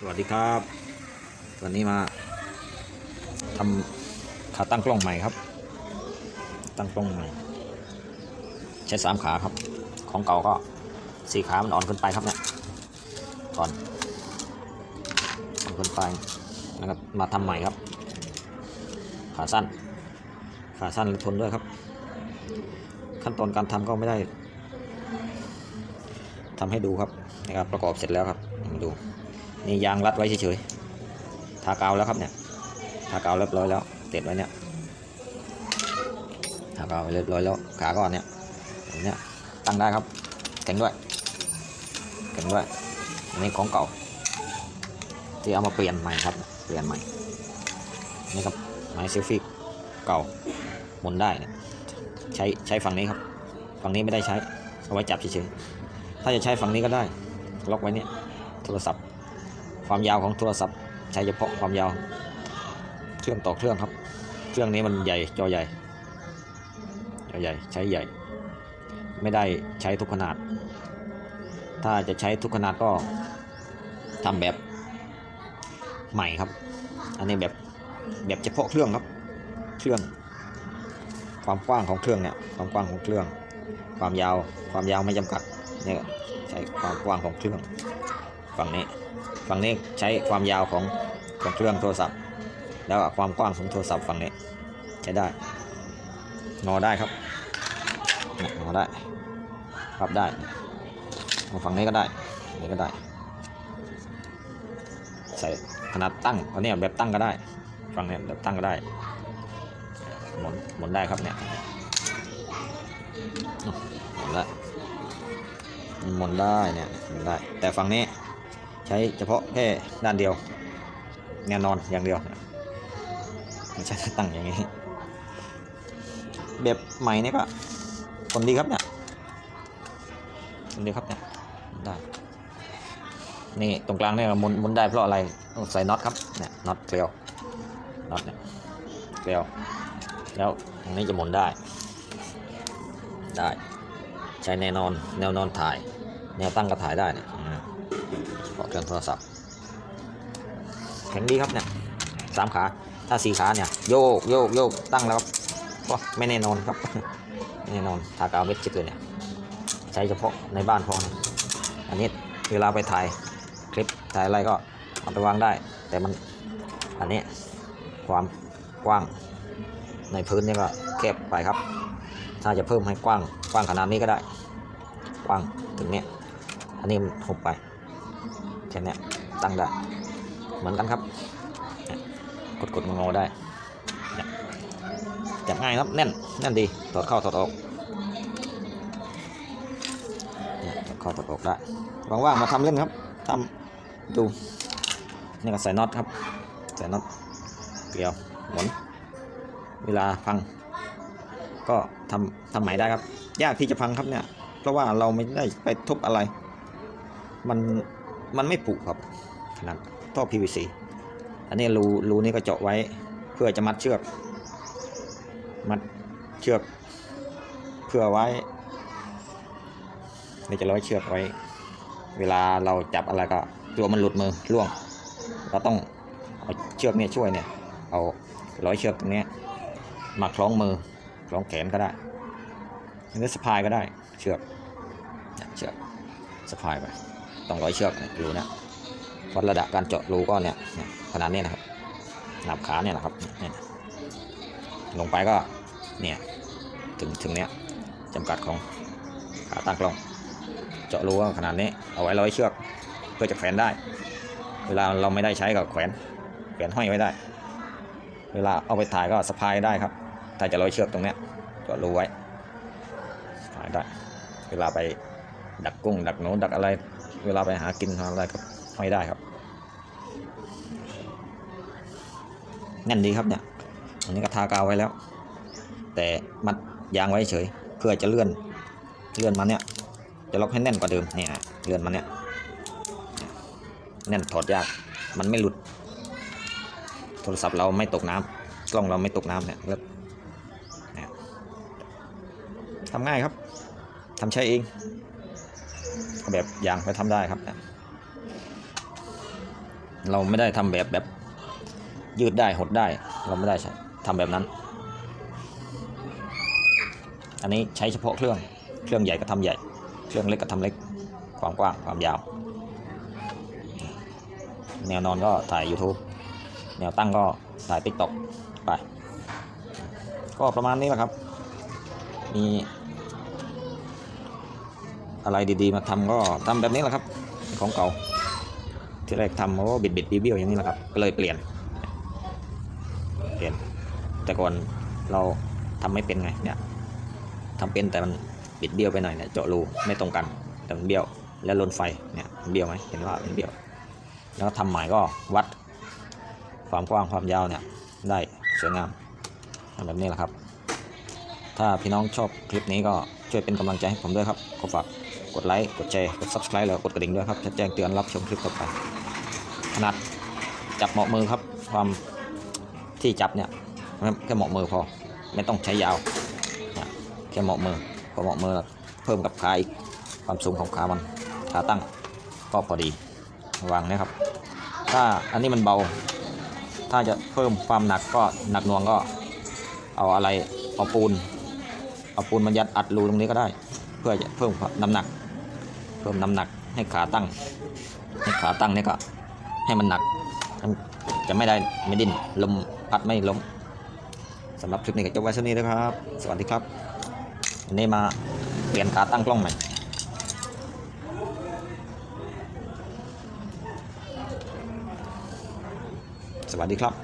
สวัสดีครับวันนี้มาทำขาตั้งกล้องใหม่ครับ ตั้งกล้องใหม่ ใช้สามขาครับ ของเก่าก็สี่ขามันอ่อนเกินไปครับเนี่ยก่อนอ่อนเกินไปแล้วก็มาทำใหม่ครับ ขาสั้น ขาสั้นทนด้วยครับ ขั้นตอนการทำก็ไม่ได้ทำให้ดูครับนะครับประกอบเสร็จแล้วครับมาดู นี่ยางรัดไว้เฉยๆ ทากาวแล้วครับเนี่ย ทากาวเรียบร้อยแล้ว ติดไว้เนี่ย ทากาวเรียบร้อยแล้ว ขาก็เนี่ยเนี่ย ตั้งได้ครับ แข็งด้วย แข็งด้วย อันนี้ของเก่า ที่เอามาเปลี่ยนใหม่ครับ เปลี่ยนใหม่ นี่ครับไม้เซลฟี่เก่า หมุนได้เนี่ย ใช้ใช้ฝั่งนี้ครับ ฝั่งนี้ไม่ได้ใช้ เอาไว้จับเฉยๆ ถ้าจะใช้ฝั่งนี้ก็ได้ ล็อกไว้เนี่ย โทรศัพท์ ความยาวของโทรศัพท์ ใช้เฉพาะความยาว เครื่องต่อเครื่องครับ เครื่องนี้มันใหญ่จอใหญ่จอใหญ่ใช้ใหญ่ ไม่ได้ใช้ทุกขนาด ถ้าจะใช้ทุกขนาดก็ทำแบบใหม่ครับ อันนี้แบบแบบเฉพาะเครื่องครับ เครื่อง ความกว้างของเครื่องเนี่ย ความกว้างของเครื่อง ความยาว ความยาวไม่จำกัด เนี่ยใช้ความกว้างของเครื่อง ฝั่งนี้ ฝั่งนี้ใช้ความยาวของของเครื่องโทรศัพท์ แล้วความกว้างของโทรศัพท์ฝั่งนี้ ใช้ได้ งอได้ครับงอได้พับได้ฝั่งนี้ก็ได้นนี้ก็ได้ ใส่ขนาดตั้งอันนี้แบบตั้งก็ได้ ฝั่งนี้แบบตั้งก็ได้หมุนหมุนได้ครับเนี่ยหมุนได้หมุนได้เนี่ยหมุนได้ แต่ฝั่งนี้ ใช้เฉพาะแค่ด้านเดียวแน่นอนอย่างเดียวไม่ใช่ตั้งอย่างนี้ แบบใหม่นี่ก็คนดีครับเนี่ยคนดีครับเนี่ยได้นี่ตรงกลางเนี่ยมุนหมุนได้เพราะอะไรต้องใส่น็อตครับเนี่ยน็อตเกลียวน็อตเนี่ยเกลียวแล้วตรงนี้จะหมุนได้ ได้ ใช้แน่นอนแนวนอนถ่าย แนวตั้งก็ถ่ายได้เนี่ย อืมเฉพาะเครื่องโทรศัพท์ แข็งดีครับเนี่ยสามขา ถ้าสี่ขาเนี่ย โยกโยกโยกตั้งแล้วครับก็ไม่แน่นอนครับไม่แน่นอนทากาวเม็ดชิปเลยเนี่ยใช้เฉพาะในบ้านพอนะอันนี้เวลาไปถ่ายคลิปถ่ายอะไรก็เอาไปวางได้ แต่มันอันนี้ความกว้างในพื้นนี่ก็แคบไปครับ ถ้าจะเพิ่มให้กว้างกว้างขนาดนี้ก็ได้ กว้างถึงเนี้ยอันนี้มันหกไป แค่เนี้ยตั้งได้ เหมือนกันครับ กดกดงอได้จับง่ายครับแน่นแน่นดีถอดเข้าถอดออกเนี่ยถอดเข้าถอดออกได้ว่างๆมาทำเล่นครับทำดูนี่ก็ใส่น็อตครับใส่น็อตเกลียวหมุนเวลาพัง ก็ทำทำใหม่ได้ครับ ยากที่จะพังครับเนี่ย เพราะว่าเราไม่ได้ไปทุบอะไร มัน มันไม่ผุครับขนาดท่อ PVC อันนี้รูรูนี้ก็เจาะไว้เพื่อจะมัดเชือก มัดเชือกเพื่อไว้เราจะร้อยเชือกไว้ เวลาเราจับอะไรก็ตัวมันหลุดมือล่วง เราต้องเอาเชือกเนี่ยช่วยเนี่ย เอาร้อยเชือกตรงเนี้ยมาคล้องมือคล้องแขนก็ได้หรือสะพายก็ได้ เชือกเนี่ยเชือกสะพายไป ต้องร้อยเชือกรูเนี่ยวัดระดับการเจาะรูก็เนี่ยขนาดนี้นะครับหนับขาเนี่ยนะครับเนี่ยลงไปก็เนี่ยถึงถึงเนี้ยจำกัดของขาตั้งกล้อง เจาะรูก็ขนาดนี้เอาไว้ร้อยเชือกเพื่อจะแขวนได้ เวลาเราไม่ได้ใช้ก็แขวนแขวนห้อยไว้ได้ เวลาเอาไปถ่ายก็สะพายได้ครับ ถ้าจะร้อยเชือกตรงเนี้ยเจาะรูไว้สะพายได้ เวลาไปดักกุ้งดักหนูดักอะไร เวลาไปหากินหาอะไรก็ห้อยได้ครับแน่นดีครับเนี่ยอันนี้ก็ทากาวไว้แล้ว แต่มัดยางไว้เฉย เพื่อจะเลื่อนเลื่อนมาเนี่ย จะล็อกให้แน่นกว่าเดิมเนี่ยเลื่อนมาเนี่ยแน่นถอดยากมันไม่หลุด โทรศัพท์เราไม่ตกน้ำกล้องเราไม่ตกน้ำเนี่ยแล้วทำง่ายครับทำใช้เอง แบบอย่างไปทำได้ครับเนี่ยเราไม่ได้ทำแบบแบบ ยืดได้หดได้ เราไม่ได้ใช้ทำแบบนั้น อันนี้ใช้เฉพาะเครื่องเครื่องใหญ่ก็ทำใหญ่ เครื่องเล็กก็ทำเล็ก ความกว้างความยาว แนวนอนก็ถ่าย YouTube แนวตั้งก็ถ่าย TikTok ไป ก็ประมาณนี้แหละครับ มี อะไรดีๆ มาทำก็ทำแบบนี้แหละครับ ของเก่า ที่แรกทำโอ้บิดบิดเบี้ยวอย่างนี้แหละครับก็เลยเปลี่ยน เปลี่ยน แต่ก่อนเราทำไม่เป็นไงเนี่ยทำเป็นแต่มันบิดเบี้ยวไปหน่อยเนี่ยเจาะรูไม่ตรงกันแต่มันเบี้ยวแล้วลนไฟเนี่ยเบี้ยวไหมเห็นว่ามันเบี้ยว แล้วทำใหม่ก็วัดความกว้างความยาวเนี่ยได้สวยงามทำแบบนี้แหละครับ ถ้าพี่น้องชอบคลิปนี้ก็ช่วยเป็นกำลังใจให้ผมด้วยครับก็ฝาก ดไลค์กดแชร์กด subscribe แล้วกดกระดิ่งด้วยครับจะแจ้งเตือนรับชมคลิปต่อไปขนาดจับเหมาะมือครับ ความที่จับเนี่ยแค่เหมาะมือพอไม่ต้องใช้ยาวแค่เหมาะมือพอเหมาะมือเพิ่มกับขาอีกความสูงของขามันขาตั้งก็พอดีวางนะครับ ถ้าอันนี้มันเบา ถ้าจะเพิ่มความหนักก็หนักหน่วงก็เอาอะไรเอาปูนเอาปูนมายัดอัดรูตรงนี้ก็ได้ เพื่อจะเพิ่มน้ำหนัก เพิ่มน้ำหนักให้ขาตั้ง ให้ขาตั้งนี่ก็ให้มันหนัก จะไม่ได้ไม่ดิ้นลมพัดไม่ล้มสำหรับคลิปนี้ก็จบไว้เท่านี้นะครับ สวัสดีครับวันนี้มาเปลี่ยนขาตั้งกล้องใหม่สวัสดีครับ